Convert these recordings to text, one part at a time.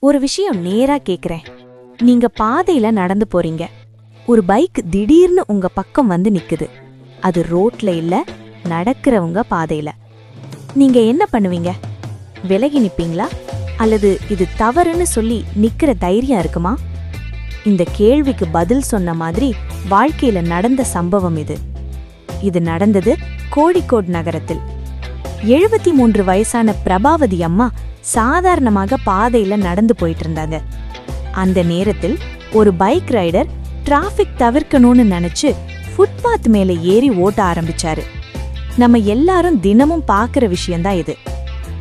ஒரு விஷயம் நேரா கேக்குறேன். நீங்க பாதையில நடந்து போறீங்க. ஒரு பைக் திடீர்னு உங்க பக்கம் வந்து நிக்குது. அது ரோட்ல இல்ல நடக்கிறவங்க பாதையில. நீங்க என்ன பண்ணுவீங்க? விலகி நிப்பீங்களா? அல்லது இது தவறுன்னு சொல்லி நிக்கிற தைரியம் இருக்குமா? இந்த கேள்விக்கு பதில் சொன்ன மாதிரி வாழ்க்கையில நடந்த சம்பவம் இது. இது நடந்தது கோழிக்கோட் நகரத்தில். எழுபத்தி மூன்று வயசான பிரபாவதி அம்மா சாதாரணமாக பாதையில நடந்து போயிட்டு இருந்தாங்க. அந்த நேரத்தில் ஒரு பைக் ரைடர் டிராஃபிக் தவிர்க்கணும்னு நினைச்சு ஃபுட்பாத் மேல ஏறி ஓட்ட ஆரம்பிச்சாரு. நம்ம எல்லாரும் தினமும் பார்க்குற விஷயம்தான் இது.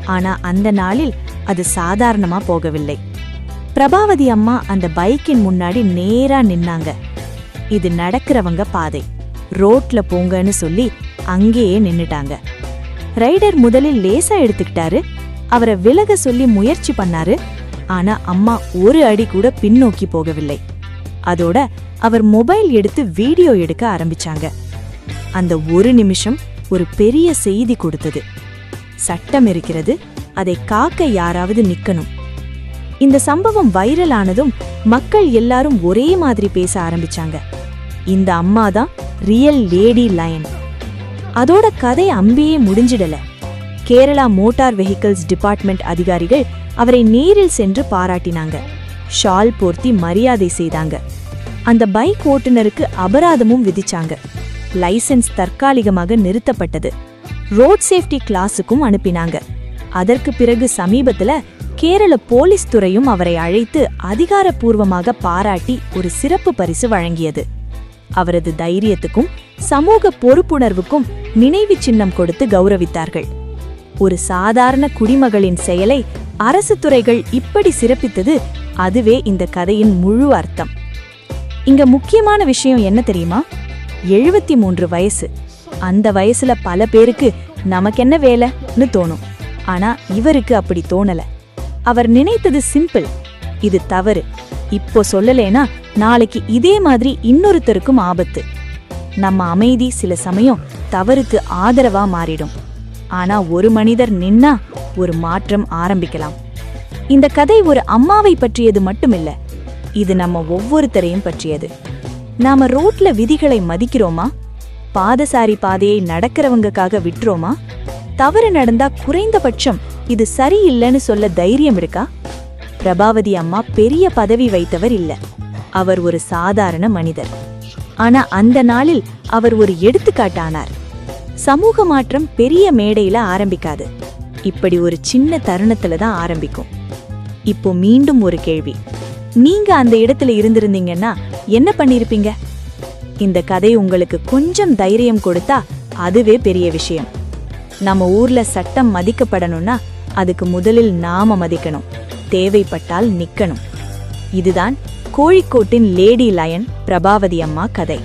ஆனா அந்த நாளில் அது சாதாரணமா போகவில்லை. பிரபாவதி அம்மா அந்த பைக்கின் முன்னாடி நேரா நின்னாங்க. இது நடக்கிறவங்க பாதை. ரோட்ல போங்கன்னு சொல்லி அங்கேயே நின்னுட்டாங்க. ரைடர் முதலில் லேசா எடுத்துக்கிட்டாரு. அவரை விலக சொல்லி முயற்சி பண்ணாரு. ஆனா அம்மா ஒரு அடி கூட பின்னோக்கி போகவில்லை. அதோட அவர் மொபைல் எடுத்து வீடியோ எடுக்க ஆரம்பிச்சாங்க. அந்த ஒரு நிமிஷம் ஒரு பெரிய செய்தி கொடுத்தது. சட்டம் இருக்கிறது அதை காக்க யாராவது நிக்கணும். இந்த சம்பவம் வைரல் ஆனதும் மக்கள் எல்லாரும் ஒரே மாதிரி பேச ஆரம்பிச்சாங்க. இந்த அம்மா தான் ரியல் லேடி லயன். அதோட கதை அம்பியே முடிஞ்சிடல. கேரளா மோட்டார் வெஹிக்கிள்ஸ் டிபார்ட்மெண்ட் அதிகாரிகள் அவரை நேரில் சென்று பாராட்டினாங்க. ஷால் போர்த்தி மரியாதை செய்தாங்க. அந்த பைக் ஓட்டுநருக்கு அபராதமும் விதிச்சாங்க. லைசென்ஸ் தற்காலிகமாக நிறுத்தப்பட்டது. ரோட் சேஃப்டி கிளாஸுக்கும் அனுப்பினாங்க. அதற்கு பிறகு சமீபத்துல கேரள போலீஸ் துறையும் அவரை அழைத்து அதிகாரப்பூர்வமாக பாராட்டி ஒரு சிறப்பு பரிசு வழங்கியது. அவரது தைரியத்துக்கும் சமூக பொறுப்புணர்வுக்கும் நினைவு சின்னம் கொடுத்து கௌரவித்தார்கள். ஒரு சாதாரண குடிமகளின் செயலை அரசு துறைகள் இப்படி சிறப்பித்தது அதுவே இந்த கதையின் முழு அர்த்தம். இங்க முக்கியமான விஷயம் என்ன தெரியுமா? எழுபத்தி மூன்று வயசு. அந்த வயசுல பல பேருக்கு நமக்கென்ன வேலைன்னு தோணும். ஆனா இவருக்கு அப்படி தோணல. அவர் நினைத்தது சிம்பிள். இது தவறு. இப்போ சொல்லலேனா நாளைக்கு இதே மாதிரி இன்னொருத்தருக்கும் ஆபத்து. நம்ம அமைதி சில சமயம் தவறுக்கு ஆதரவா மாறிடும். ஆனா ஒரு மனிதர் நின்னா ஒரு மாற்றம் ஆரம்பிக்கலாம். இந்த கதை ஒரு அம்மாவை பற்றியது மட்டுமில்ல இது நம்ம ஒவ்வொருத்தரையும் பற்றியது. நாம ரோட்ல விதிகளை மதிக்கிறோமா? பாதசாரி பாதையை நடக்கிறவங்கக்காக விட்டுறோமா? தவறு நடந்தா குறைந்தபட்சம் இது சரியில்லைன்னு சொல்ல தைரியம் இருக்கா? பிரபாவதி அம்மா பெரிய பதவி வைத்தவர் இல்ல. அவர் ஒரு சாதாரண மனிதர். ஆனா அந்த நாளில் அவர் ஒரு எடுத்துக்காட்டானார். சமூக மாற்றம் பெரிய மேடையில ஆரம்பிக்காது. இப்படி ஒரு சின்ன தருணத்துல தான் ஆரம்பிக்கும். இப்போ மீண்டும் ஒரு கேள்வி. நீங்க அந்த இடத்துல இருந்திருந்தீங்கன்னா என்ன பண்ணிருப்பீங்க? இந்த கதை உங்களுக்கு கொஞ்சம் தைரியம் கொடுத்தா அதுவே பெரிய விஷயம். நம்ம ஊர்ல சட்டம் மதிக்கப்படணும்னா அதுக்கு முதலில் நாம மதிக்கணும். தேவைப்பட்டால் நிக்கணும். இதுதான் கோழிக்கோட்டின் லேடி லயன் பிரபாவதி அம்மா கதை.